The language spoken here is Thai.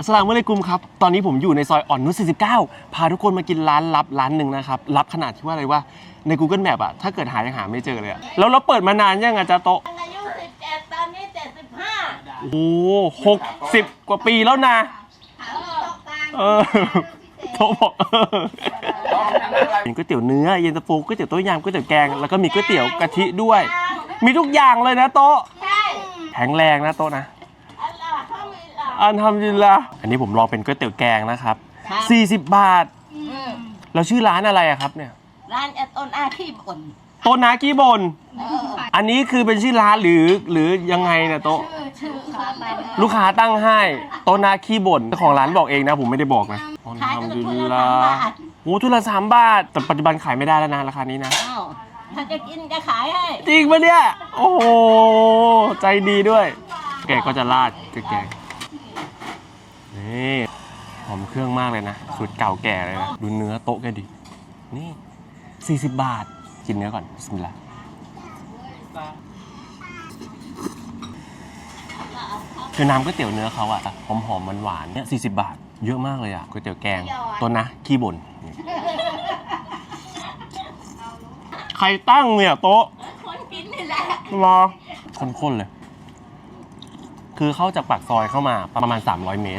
อัสสลามุอะลัยกุมครับ ตอนนี้ผมอยู่ในซอยอ่อนนุช49 พาทุกคนมากินร้านลับร้านหนึ่งนะครับ ลับขนาดที่ว่าอะไรว่าใน Google Map อะถ้าเกิดหายังหาไม่เจอเลยอะแล้วเราเปิดมานานยังอะจ๊ะโตะอายุ17ตอนนี้75โอ้โหหกสิบกว่าปีแล้วนะเออ โตะบอกเออเป็นก๋วยเตี๋ยวเนื้อเย็นตาโฟก๋วยเตี๋ยวต้มยำก๋วยเตี๋ยวแกง แล้วก็มีก๋วยเตี๋ยวกะทิด้วย มีทุกอย่างเลยนะโต๊ะใช่ แข็งแรงนะโต๊ะนะ อัลลอฮ์เขามี อัลลอฮ์อันทำดินละอันนี้ผมลองเป็นก๋วยเตี๋ยวแกงนะครับครับ40 บาท อืมแล้วชื่อร้านอะไรอะครับเนี่ย ร้านเอตนอาชีพอ่อนโต๊ะนากี้บน เอออันนี้คือเป็นชื่อร้านหรือหรือยังไงเนี่ยโต๊ะ ชื่อเขาไปลูกค้าตั้งให้ โต๊ะนาขี้บ่นเจ้าของร้านบอกเองนะผมไม่ได้บอกนะอันขายกันทำดิทุนนละละสามบาทโอ้ทุนละสามบาท แต่ปัจจุบันขายไม่ได้แล้วนะราคานี้นะ อ้าวถ้าจะกินจะขายให้จริงปะเนี่ย โอ้โห ใจดีด้วย แกก็จะราดคือแกง นี่หอมเครื่องมากเลยนะสูตรเก่าแก่เลยนะ ดูเนื้อโต๊ะแกดิ นี่ 40 บาท กินเนื้อก่อนบิสมิลลาห์คือน้ำก๋วยเตี๋ยวเนื้อเขาอะหอมหอมๆหวานๆเนี่ย40บาท เยอะมากเลยอะก๋วยเตี๋ยวแกงตัวนะ ขี้บ่นนี่ใครตั้งเนี่ยโต๊ะคนกินนี่แหละรอข้นๆเลย คือเข้าจากปากซอยเข้ามาประมาณ 300 เมตร